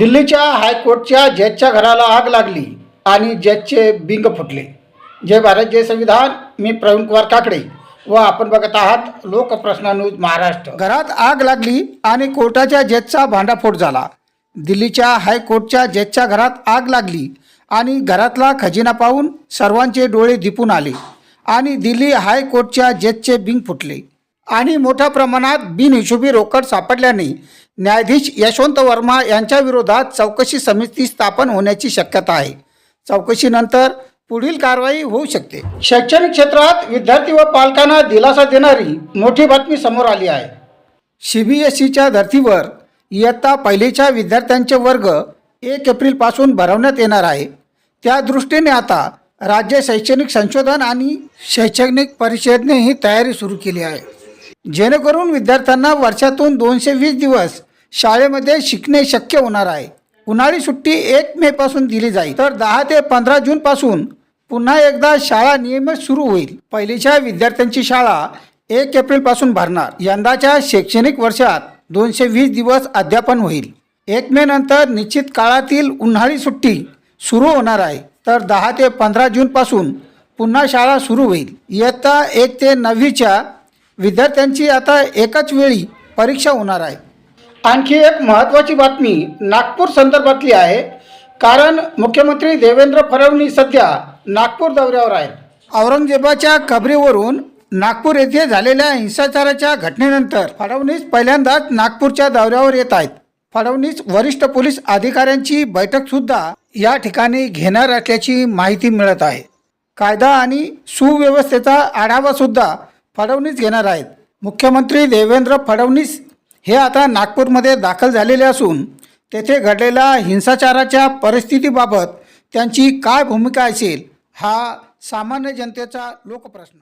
दिल्लीच्या हायकोर्टच्या जजच्या घराला आग लागली आणि जजचे बिंग फुटले. जय भारत जय संविधान. मी प्रवीण कुमार काकडे व आपण बघत आहात लोकप्रश्न न्यूज महाराष्ट्र. घरात आग लागली आणि कोर्टाच्या जजचा भांडाफोड झाला. दिल्लीच्या हायकोर्टच्या जजच्या घरात आग लागली आणि घरातला खजिना पाहून सर्वांचे डोळे दिपून आले आणि दिल्ली हायकोर्टच्या जजचे बिंग फुटले. आणि मोठ्या प्रमाणात बिनहिशोबी रोकड सापडल्याने न्यायाधीश यशवंत वर्मा यांच्या विरोधात चौकशी समिती स्थापन होण्याची शक्यता आहे. चौकशीनंतर पुढील कारवाई होऊ शकते. शैक्षणिक क्षेत्रात विद्यार्थी व पालकांना दिलासा देणारी मोठी बातमी समोर आली आहे. सी बी एस सीच्या धर्तीवर इयत्ता पहिलीच्या विद्यार्थ्यांचे वर्ग एक एप्रिलपासून भरवण्यात येणार आहे. त्या दृष्टीने आता राज्य शैक्षणिक संशोधन आणि शैक्षणिक परिषदेने ही तयारी सुरू केली आहे. जेणेकरून विद्यार्थ्यांना वर्षातून दोनशे वीस दिवस शाळेमध्ये शिकणे शक्य होणार आहे. उन्हाळी सुट्टी एक मे पासून दिली जाईल. तर दहा ते पंधरा जून पासून पुन्हा एकदा शाळा नियमित सुरू होईल. पहिलीच्या विद्यार्थ्यांची शाळा एक एप्रिलपासून भरणार. यंदाच्या शैक्षणिक वर्षात दोनशे वीस दिवस अध्यापन होईल. एक मे नंतर निश्चित काळातील उन्हाळी सुट्टी सुरू होणार आहे. तर दहा ते पंधरा जून पासून पुन्हा शाळा सुरू होईल. इयत्ता एक ते नववीच्या विद्यार्थ्यांची आता एकाच वेळी परीक्षा होणार आहे. आणखी एक महत्त्वाची बातमी नागपूर संदर्भातली आहे. कारण मुख्यमंत्री देवेंद्र फडणवीस सध्या नागपूर दौऱ्यावर आहेत. औरंगजेबाच्या कबरीवरून नागपूर येथे झालेल्या हिंसाचाराच्या घटनेनंतर फडणवीस पहिल्यांदाच नागपूरच्या दौऱ्यावर येत आहेत. फडणवीस वरिष्ठ पोलीस अधिकाऱ्यांची बैठकसुद्धा या ठिकाणी घेणार असल्याची माहिती मिळत आहे. कायदा आणि सुव्यवस्थेचा आढावासुद्धा फडणवीस घेणार आहेत. मुख्यमंत्री देवेंद्र फडणवीस हे आता नागपूरमध्ये दाखल झालेले असून तेथे घडलेल्या हिंसाचाराच्या परिस्थितीबाबत त्यांची काय भूमिका असेल हा सामान्य जनतेचा लोकप्रश्न.